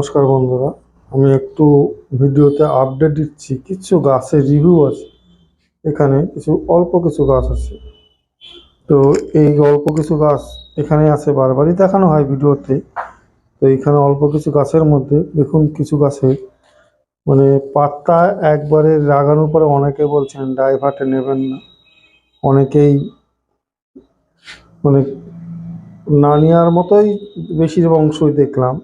নমস্কার বন্ধুরা, আমি একটু ভিডিওতে আপডেট দিচ্ছি। কিছু গাছের রিভিউ আছে। এখানে কিছু, অল্প কিছু গাছ আছে। তো এই অল্প কিছু গাছ এখানে আছে, বারবারই দেখানো হয় ভিডিওতে। তো এখানে অল্প কিছু গাছের মধ্যে দেখুন কিছু গাছের মানে পাতা একবারে লাগানোর পরে অনেকে বলছেন ড্রাইভারটা নেবেন না। অনেকেই মানে না নেওয়ার মতোই বেশির অংশই দেখলাম।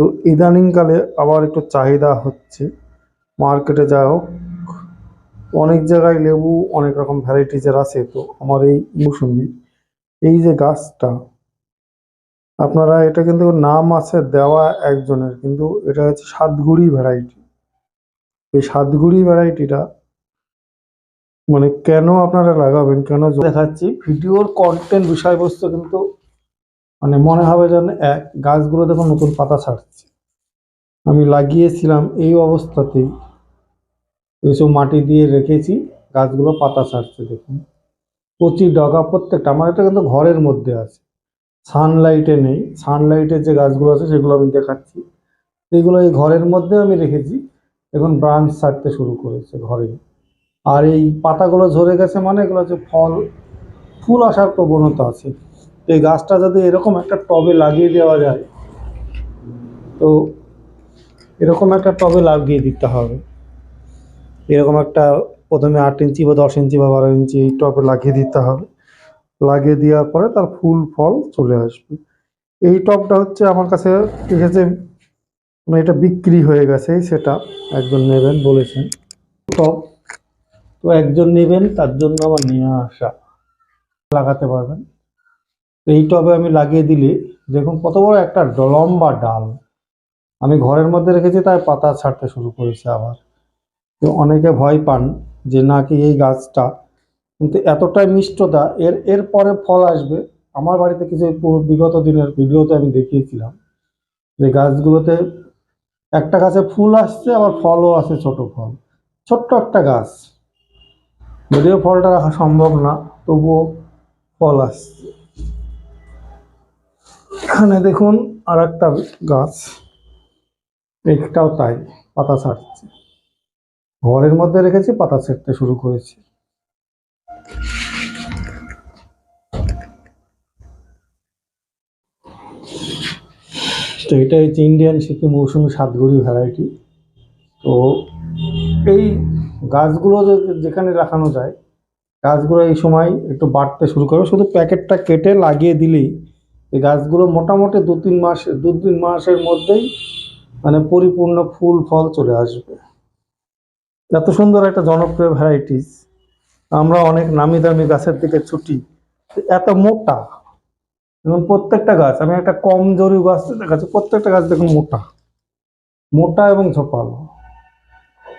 তো ইদানিংকালে আবার একটু চাহিদা হচ্ছে। মার্কেটে যা হোক, অনেক জায়গায় লেবু, অনেক রকম ভ্যারাইটিজের আছে। তো আমার এই মৌসুমি এই যে গাছটা, আপনারা এটা কিন্তু নাম আছে দেওয়া একজনের, কিন্তু এটা হচ্ছে সাতগুড়ি ভ্যারাইটি এই সাতগুড়ি ভ্যারাইটিটা মানে কেন আপনারা লাগাবেন, কেন দেখাচ্ছি। ভিডিওর কন্টেন্ট বিষয়বস্তু কিন্তু মানে মনে হবে যেন এক, গাছগুলো দেখুন নতুন পাতা ছাড়ছে। আমি লাগিয়েছিলাম এই অবস্থাতেই। এইসব মাটি দিয়ে রেখেছি, গাছগুলো পাতা ছাড়ছে, দেখুন। কচি ডগা প্রত্যেকটা, আমার এটা কিন্তু ঘরের মধ্যে আছে। সানলাইটে নেই। সানলাইটের যে গাছগুলো আছে, সেগুলো আমি দেখাচ্ছি। এগুলো এই ঘরের মধ্যে আমি রেখেছি। এখন ব্রাঞ্চ ছাড়তে শুরু করেছে ঘরে। আর এই পাতাগুলো ঝরে গেছে মানে এগুলো হচ্ছে ফল, ফুল আসার প্রবণতা আছে। তো এই গাছটা যদি এরকম একটা টবে লাগিয়ে দেওয়া যায়, তো এরকম একটা টবে লাগিয়ে দিতে হবে। এরকম একটা প্রথমে আট ইঞ্চি বা দশ ইঞ্চি বা বারো ইঞ্চি এই টবে লাগিয়ে দিতে হবে। লাগিয়ে দেওয়ার পরে তার ফুল, ফল চলে আসবে। এই টবটা হচ্ছে আমার কাছে এসেছে মানে এটা বিক্রি হয়ে গেছে, সেটা একজন নেবেন বলেছেন। টব তো একজন নেবেন, তার জন্য আমার নিয়ে আসা। লাগাতে পারবেন। এই টবে আমি লাগিয়ে দিলে, দেখুন কত বড় একটা লম্বা ডাল। আমি ঘরের মধ্যে রেখেছি, তাই পাতা ছাড়তে শুরু করেছে আবার। তো অনেকে ভয় পান যে নাকি এই গাছটা, কিন্তু এতটাই মিষ্টতা, এর এর পরে ফল আসবে। আমার বাড়িতে কিছু বিগত দিনের ভিডিওতে আমি দেখিয়েছিলাম যে গাছগুলোতে একটা গাছে ফুল আসছে, আবার ফলও আছে ছোট ফল। ছোট্ট একটা গাছ। যদিও ফলটা রাখা সম্ভব না, তবুও ফল আসছে। এখানে দেখুন আর একটা গাছ। একটাও তাই, পাতা ছাড়ছে। ঘরের মধ্যে রেখেছি, পাতা ছাড়তে শুরু করেছি। তো এটা হচ্ছে ইন্ডিয়ান সিকিম মৌসুমি সাতগুড়ি ভ্যারাইটি তো এই গাছগুলো যেখানে রাখানো যায়, গাছগুলো এই সময় একটু বাড়তে শুরু করবে শুধু প্যাকেটটা কেটে লাগিয়ে দিলেই এই গাছগুলো মোটামুটি দু তিন মাস, দু তিন মাসের মধ্যেই মানে পরিপূর্ণ ফুল, ফল চলে আসবে। এত সুন্দর একটা জনপ্রিয় ভ্যারাইটিস আমরা অনেক নামি দামি গাছের দিকে ছুটি। এত মোটা। এবং প্রত্যেকটা গাছ, আমি একটা কম জরি গাছ দেখাচ্ছি, প্রত্যেকটা গাছ দেখুন মোটা। মোটা এবং ঝোপালো।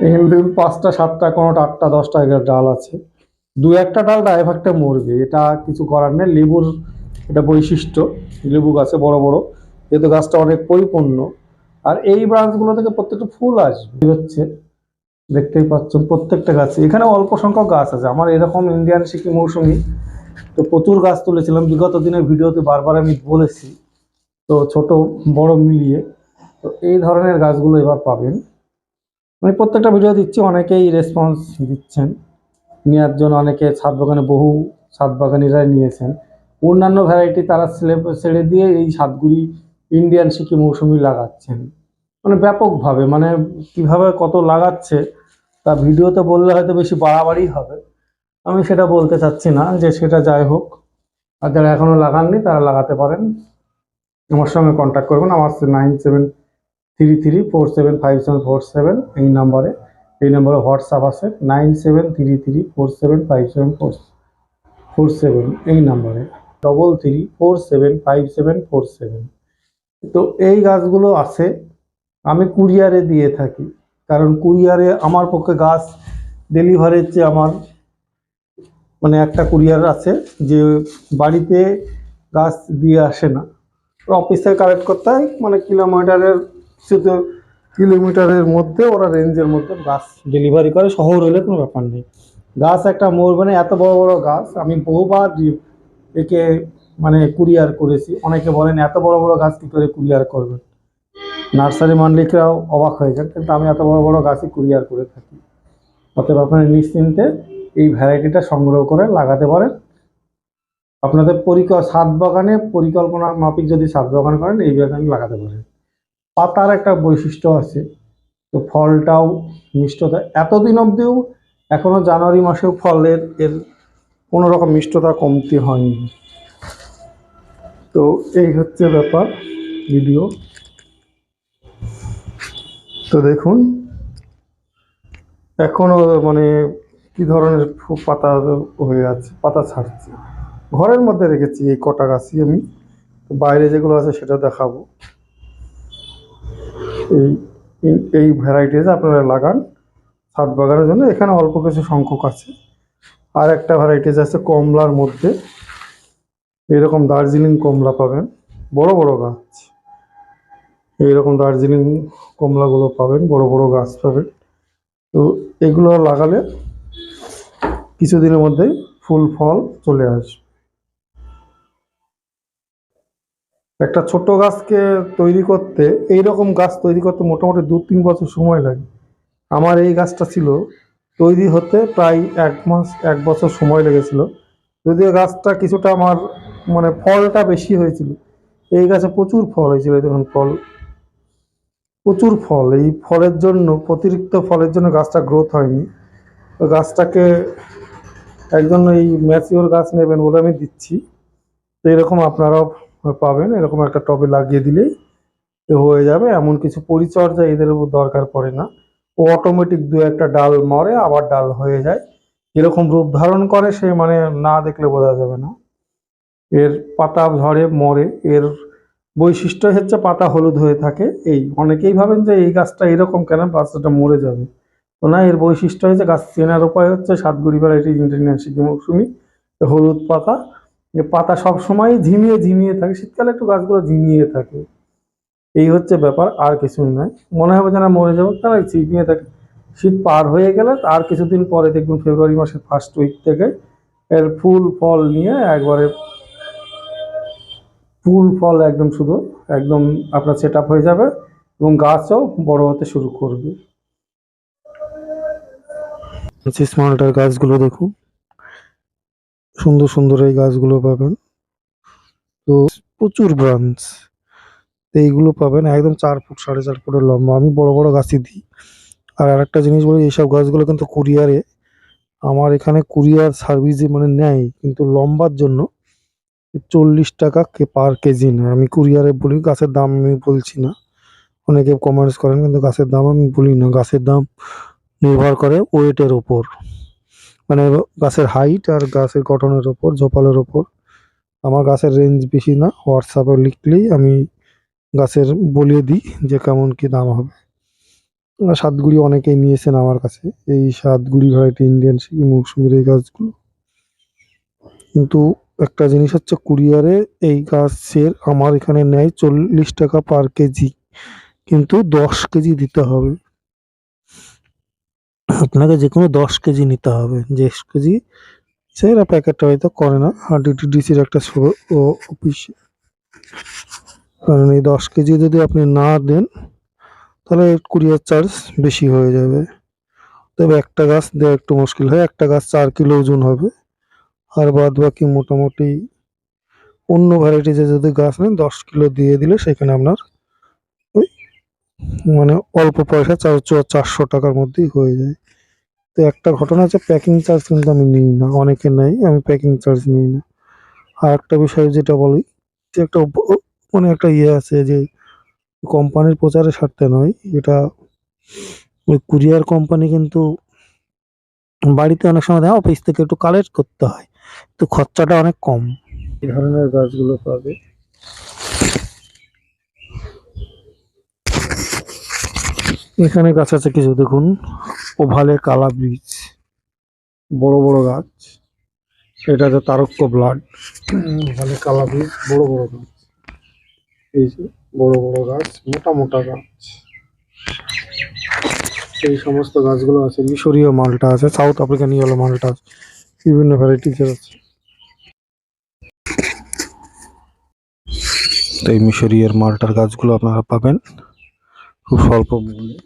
এখানে দেখুন, পাঁচটা, সাতটা, কোনোটা আটটা, দশটা ডাল আছে। দু একটা ডাল ড্রাইভারটা মরবে, এটা কিছু করার নেই। লেবুর এটা বৈশিষ্ট্য, লেবু গাছে বড় বড়, যেহেতু গাছটা অনেক পরিপূর্ণ। আর এই ব্রাঞ্চগুলো থেকে প্রত্যেকটা ফুল আসবে। হচ্ছে দেখতেই পাচ্ছ প্রত্যেকটা গাছে। এখানে অল্প সংখ্যক গাছ আছে। আমার এরকম ইন্ডিয়ান সিকিম মৌসুমি, তো প্রচুর গাছ তুলেছিলাম। বিগত দিনের ভিডিওতে বারবার আমি বলেছি, তো ছোট, বড় মিলিয়ে। তো এই ধরনের গাছগুলো এবার পাবেন। আমি প্রত্যেকটা ভিডিও দিচ্ছি, অনেকেই রেসপন্স দিচ্ছেন। নেওয়ার জন্য অনেকে ছাদ বাগানে বহু ছাদ বাগানিরাই নিয়েছেন। অন্যান্য ভ্যারাইটি তারা ছেড়ে দিয়ে এই সাতগুড়ি ইন্ডিয়ান সিকি মৌসুমি লাগাচ্ছেন। মানে ব্যাপকভাবে মানে কীভাবে কত লাগাচ্ছে, তা ভিডিওতে বললে হয়তো বেশি বাড়াবাড়ি হবে। আমি সেটা বলতে চাচ্ছি না যে সেটা যাই হোক। আর যারা এখনও লাগাননি, তারা লাগাতে পারেন। আমার সঙ্গে কন্ট্যাক্ট করবেন, আমার nine seven three three four seven five seven four seven এই নম্বরে এই নম্বরে হোয়াটসঅ্যাপ আছে nine seven three three four seven five seven four four seven এই নম্বরে double three four seven five seven four seven তো এই গাছগুলো আছে, আমি কুরিয়ারে দিয়ে থাকি। কারণ কুরিয়ারে আমার পক্ষে গাছ ডেলিভারির চেয়ে আমার মানে একটা কুরিয়ার আছে, যে বাড়িতে গাছ দিয়ে আসে না। অফিস কালেক্ট করতে হয় মানে কিলোমিটারের শুধু কিলোমিটারের মধ্যে ওরা রেঞ্জের মধ্যে গাছ ডেলিভারি করে। শহর হলে কোনো ব্যাপার নেই। গাছ একটা মোর মানে এত বড় বড় গাছ, আমি বহুবার একে মানে কুরিয়ার করেছি। অনেকে বলেন, এত বড় বড় গাছ কী করে কুরিয়ার করবেন নার্সারি মালিকরাও অবাক হয়ে যান, কিন্তু আমি এত বড় বড় গাছই কুরিয়ার করে থাকি। অতএব আপনারা নিশ্চিন্তে এই ভ্যারাইটিটা সংগ্রহ করে লাগাতে পারেন। আপনাদের পরিকল্প ছাদ বাগানে পরিকল্পনা মাফিক যদি ছাদ বাগান করেন, এই বাগানে লাগাতে পারেন। পাতার একটা বৈশিষ্ট্য আছে, তো ফলটাও মিষ্টতা। এতদিন অবধিও এখনও জানুয়ারি মাসেও ফলের এর কোনো রকম মিষ্টতা, কমতি হয়নি। তো এই হচ্ছে ব্যাপার ভিডিও। তো দেখুন, এখনও মানে কি ধরনের পাতা হয়ে আছে, পাতা ছাড়ছে। ঘরের মধ্যে রেখেছি এই কটা গাছই আমি। বাইরে যেগুলো আছে সেটা দেখাবো। এই, এই- ভ্যারাইটিস আপনারা লাগান। ছাদ বাগানের জন্য এখানে অল্প কিছু সংখ্যক আছে। আর একটা ভ্যারাইটিস আছে কমলার মধ্যে। এরকম দার্জিলিং কমলা পাবেন। বড় বড় গাছ। এইরকম দার্জিলিং কমলাগুলো পাবেন, বড় বড় গাছ পাবেন। তো এগুলো লাগালে কিছুদিনের মধ্যেই ফুল ফল চলে আসবে। একটা ছোট গাছকে তৈরি করতে এই রকম গাছ তৈরি করতে মোটামুটি দু তিন বছর সময় লাগে। আমার এই গাছটা ছিল তৈরি হতে প্রায় এক মাস, এক বছর সময় লেগেছিল। যদিও গাছটা কিছুটা আমার মানে ফলটা বেশি হয়েছিল। এই গাছে প্রচুর ফল হয়েছিল দেখুন ফল। প্রচুর ফল, এই ফলের জন্য, অতিরিক্ত ফলের জন্য গাছটা গ্রোথ হয়নি। তো গাছটাকে একজন এই ম্যাচিওর গাছ নেবেন বলে আমি দিচ্ছি। তো এরকম আপনারাও পাবেন, এরকম একটা টবে লাগিয়ে দিলেই হয়ে যাবে। এমন কিছু পরিচর্যা এদের দরকার পড়ে না। ও অটোমেটিক দু একটা ডাল মরে, আবার ডাল হয়ে যায়। এরকম রূপ ধারণ করে, সে মানে না দেখলে বোঝা যাবে না। এর পাতা ঝরে, মরে। এর বৈশিষ্ট্য হচ্ছে পাতা হলুদ হয়ে থাকে। এই অনেকেই ভাবেন যে এই গাছটা এরকম কেন? গাছটা মরে যাবে। তো না, এর বৈশিষ্ট্য হচ্ছে গাছ চেনার উপায় হচ্ছে সাতগুড়ি ভ্যারাইটি ইন্টারন্যাশনাল মৌসুমি, হলুদ পাতা। পাতা সবসময় ঝিমিয়ে ঝিমিয়ে থাকে। শীতকালে একটু গাছগুলো ঝিমিয়ে থাকে। এই হচ্ছে ব্যাপার, আর কিছু নয়। মনে হবে যেন মরে যাব। তারা নিয়ে থাকে। শীত পার হয়ে গেলে আর কিছুদিন পরে দেখবেন ফেব্রুয়ারি মাসের ফার্স্ট উইক থেকে এর ফুল ফল নিয়ে একবারে ফুল ফল একদম শুধু, একদম আপনার সেট হয়ে যাবে এবং গাছও বড় হতে শুরু করবে। মালটার গাছগুলো দেখুন। সুন্দর সুন্দর এই গাছগুলো পাবেন। তো প্রচুর ব্রাঞ্চ এইগুলো পাবেন, একদম চার ফুট, সাড়ে চার ফুটের লম্বা। আমি বড় বড় গাছই দিই। আর আরেকটা জিনিস বলি, এইসব গাছগুলো কিন্তু কুরিয়ারে। আমার এখানে কুরিয়ার সার্ভিসে মানে নেয়, কিন্তু লম্বার জন্য চল্লিশ টাকা কে পার কেজি নেয়। আমি কুরিয়ারে বলি, গাছের দাম আমি বলছি না। অনেকে কমেন্টস করেন, কিন্তু গাছের দাম আমি বলি না। গাছের দাম নির্ভর করে ওয়েটের ওপর। মানে গাছের হাইট আর গাছের গঠনের ওপর, ঝোপালের ওপর। আমার গাছের রেঞ্জ বেশি না, হোয়াটসঅ্যাপে লিখলেই আমি গাছের বলিয়ে দিই যে কেমন কি দাম হবে। সাতগুড়ি অনেকেই নিয়েছেন আমার কাছে। এই সাতগুড়ি ভ্যারাইটি ইন্ডিয়ান সিকি মৌসুমির এই গাছগুলো। কিন্তু একটা জিনিস হচ্ছে কুরিয়ারে এই গাছের আমার এখানে নেয় চল্লিশ টাকা পার কেজি। কিন্তু দশ কেজি দিতে হবে। আপনাকে যে কোনো দশ কেজি নিতে হবে। যে কেজি সেরা প্যাকেটটা হয়তো করে না। আর ডিটিডিসির একটা অফিস কারণ এই দশ কেজি যদি আপনি না দেন, তাহলে কুরিয়ার চার্জ বেশি হয়ে যাবে। তবে একটা গাছ দেওয়া একটু মুশকিল হয়, একটা গাছ চার কিলো ওজন হবে। আর বাদ বাকি মোটামুটি অন্য ভ্যারাইটিজে যদি গাছ নেন, দশ কিলো দিয়ে দিলে সেখানে আপনার ওই মানে অল্প পয়সা চার চারশো টাকার মধ্যেই হয়ে যায়। তো একটা ঘটনা আছে প্যাকিং চার্জ কিন্তু আমি নিই না, অনেকে নেয়, আমি প্যাকিং চার্জ নিই না। আর একটা বিষয় যেটা বলি, যে একটা মানে একটা ইয়ে আছে যে কোম্পানির প্রচারের স্বার্থে নয় এটা ওই কুরিয়ার কোম্পানি কিন্তু বাড়িতে অনেক সময় দেয় অফিস থেকে একটু কালেক্ট করতে হয় তো খরচাটা অনেক কম। এই ধরনের গাছগুলো পাবে। এখানে গাছ আছে কিছু দেখুন ওভালে কালা বীজ বড় বড় গাছ এটাতে তারক্য ব্লাড। ওভালে কালা বীজ বড় বড় গাছ। এই যে বড় বড় গাছ, মোটা মোটা গাছ। এই সমস্ত গাছগুলো আছে, মিশরীয় মালটা আছে, সাউথ আফ্রিকান ইয়েলো মালটা আছে, বিভিন্ন ভ্যারাইটিসের আছে। এই মিশরীয় মালটার গাছগুলো আপনারা পাবেন। খুব স্বল্প মূল্যে।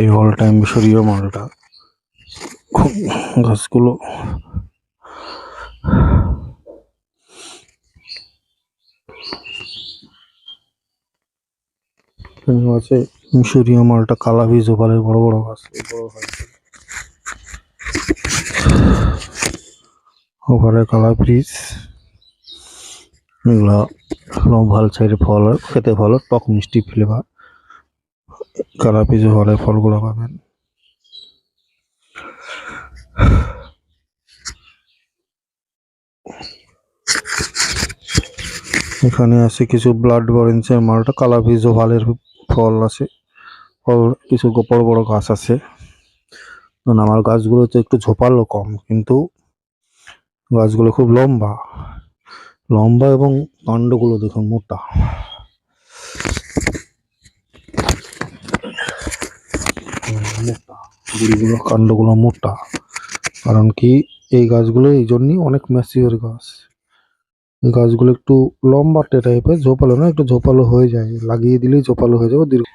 এই অল টাইম মিশরীয় মালটা। খুব গাছগুলো। আছে মিশরীয় মালটা কালা বীজ ওপারের বড় বড় গাছ। বড় ওপারে কালা ব্রিজ। এগুলা ভালো সাইডে ফল খেতে ভালো, টক মিষ্টি ফ্লেভার কালা বীজ ওপারে ফলগুলো পাবেন। এখানে আছে কিছু ব্লাড অরেঞ্জের মালটা, কালা বীজ ওভালের ফল আছে। ফল কিছু বড় বড় গাছ আছে। আমার গাছগুলো তো একটু ঝোপালো কম, কিন্তু গাছগুলো খুব লম্বা। লম্বা এবং কাণ্ডগুলো দেখুন মোটা। মোটা। গুড়িগুলো, কাণ্ডগুলো মোটা। কারণ কি এই গাছগুলো এই জন্যই অনেক ম্যাচিওর গাছ। গাছগুলো একটু লম্বাটে টাইপের ঝোপালো না, একটু ঝোপালো হয়ে যায়। লাগিয়ে দিলেই ঝোপালো হয়ে যাবে, দীর্ঘ।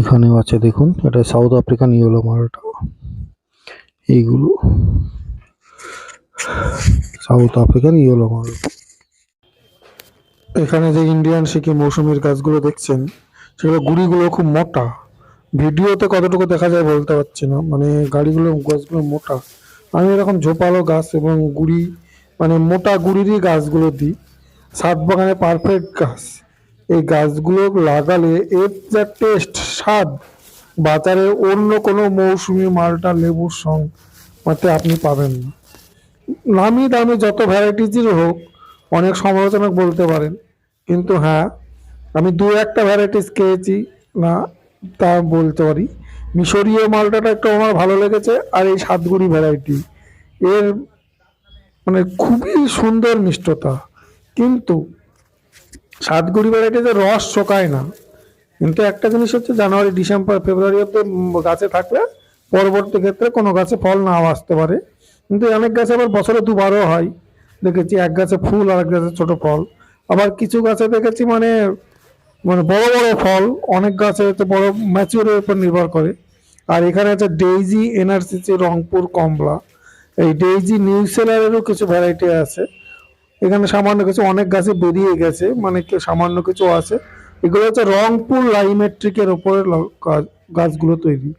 এখানেও আছে, দেখুন, এটা সাউথ আফ্রিকান ইয়েলো মালটা। এইগুলো সাউথ আফ্রিকান ইয়েলো মাল। এখানে যে ইন্ডিয়ান শিখি মৌসুমীর গাছগুলো দেখছেন, সেগুলো গুড়িগুলো খুব মোটা। ভিডিওতে কতটুকু দেখা যায় বলতে পারছি না। মানে গাড়িগুলো, গাছগুলো মোটা। আমি এরকম ঝোপালো গাছ এবং গুড়ি মানে মোটা গুড়িরই গাছগুলো দিই। সাত বাগানে পারফেক্ট গাছ। এই গাছগুলো লাগালে এর যা টেস্ট স্বাদ, বাজারে অন্য কোনো মৌসুমি মালটা লেবুর সং মতে আপনি পাবেন না। নামি দামি যত ভ্যারাইটিজের হোক, অনেক সমালোচনা বলতে পারেন, কিন্তু হ্যাঁ আমি দু একটা ভ্যারাইটিস খেয়েছি, না, তা বলতে পারি। মিশরীয় মালটাটা একটু আমার ভালো লেগেছে আর এই সাতগুড়ি ভ্যারাইটি এর মানে খুবই সুন্দর মিষ্টতা। কিন্তু সাতগুড়ি ভ্যারাইটিতে রস শোকায় না। কিন্তু একটা জিনিস হচ্ছে জানুয়ারি, ডিসেম্বর, ফেব্রুয়ারি অব্দি গাছে থাকলে পরবর্তী ক্ষেত্রে কোনো গাছে ফল নাও আসতে পারে। কিন্তু অনেক গাছে আবার বছরে দুবারও হয়। দেখেছি এক গাছে ফুল আর এক গাছে ছোট ফল। আবার কিছু গাছে দেখেছি মানে মানে বড় বড় ফল। অনেক গাছে হচ্ছে বড় ম্যাচিউরের উপর নির্ভর করে। আর এখানে আছে ডেইজি এনআরসিসি রংপুর কমলা। এই ডেইজি নিউ সেলারেরও কিছু ভ্যারাইটি আছে। এখানে সামান্য কিছু অনেক গাছে বেরিয়ে গেছে মানে সামান্য কিছু আছে। এগুলো হচ্ছে রংপুর লাইমেট্রিকের ওপরে গাছ- গাছগুলো তৈরি।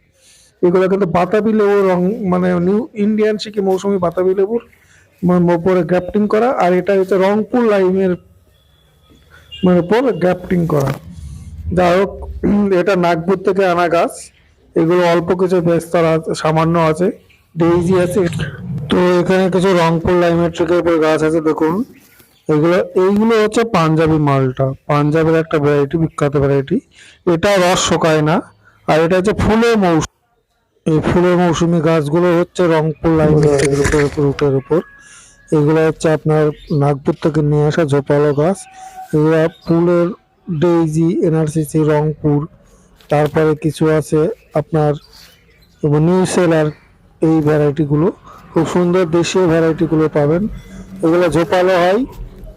এগুলো কিন্তু বাতাবি লেবু রং মানে নিউ ইন্ডিয়ান শিখি মৌসুমি বাতাবি লেবুর মানে ওপরে গ্রাফটিং করা। আর এটা হচ্ছে রংপুর লাইমের মানে ওপর গ্রাফটিং করা। যাই হোক, এটা নাগপুর থেকে আনা গাছ। এগুলো অল্প কিছু বেস্তর সামান্য আছে। ডেইজি আছে তো এখানে কিছু রংপুর লাইমেট্রিকের উপর গাছ আছে, দেখুন। এগুলো, এইগুলো হচ্ছে পাঞ্জাবি মালটা। পাঞ্জাবের একটা ভ্যারাইটি বিখ্যাত ভ্যারাইটি এটা রস শোকায় না। আর এটা হচ্ছে ফুলের মৌসুম। এই ফুলের মৌসুমি গাছগুলো হচ্ছে রংপুর লাইমেট্রিকের উপর, রুটের উপর। এগুলো হচ্ছে আপনার নাগপুর থেকে নিয়ে আসা ঝোপালো গাছ। এগুলো ফুলের ডেইজি এনআরসিসি রংপুর। তারপরে কিছু আছে আপনার নিউ সেলার এই ভ্যারাইটিগুলো খুব সুন্দর দেশীয় ভ্যারাইটিগুলো পাবেন। এগুলো ঝোপালো হয়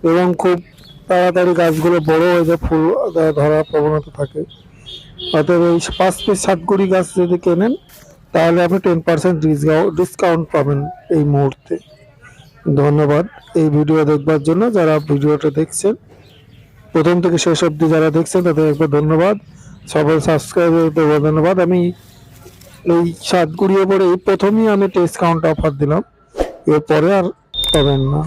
এবং খুব তাড়াতাড়ি গাছগুলো বড় হয়ে যায়, ফুল ধরার প্রবণতা থাকে। অতএব এই পাঁচ পিস সাতগুড়ি গাছ যদি কেনেন, তাহলে আপনি টেন পার্সেন্ট ডিসকাউন্ট পাবেন এই মুহূর্তে। ধন্যবাদ এই ভিডিও দেখবার জন্য, যারা ভিডিওটা দেখছেন, প্রথম থেকে শেষ অবধি যারা দেখছেন, তাদের একবার ধন্যবাদ। সবাই সাবস্ক্রাইব ধন্যবাদ। আমি এই সাতগুড়িয়ে পরে এই প্রথমেই আমি ডিসকাউন্ট অফার দিলাম। এরপরে আর পাবেন না।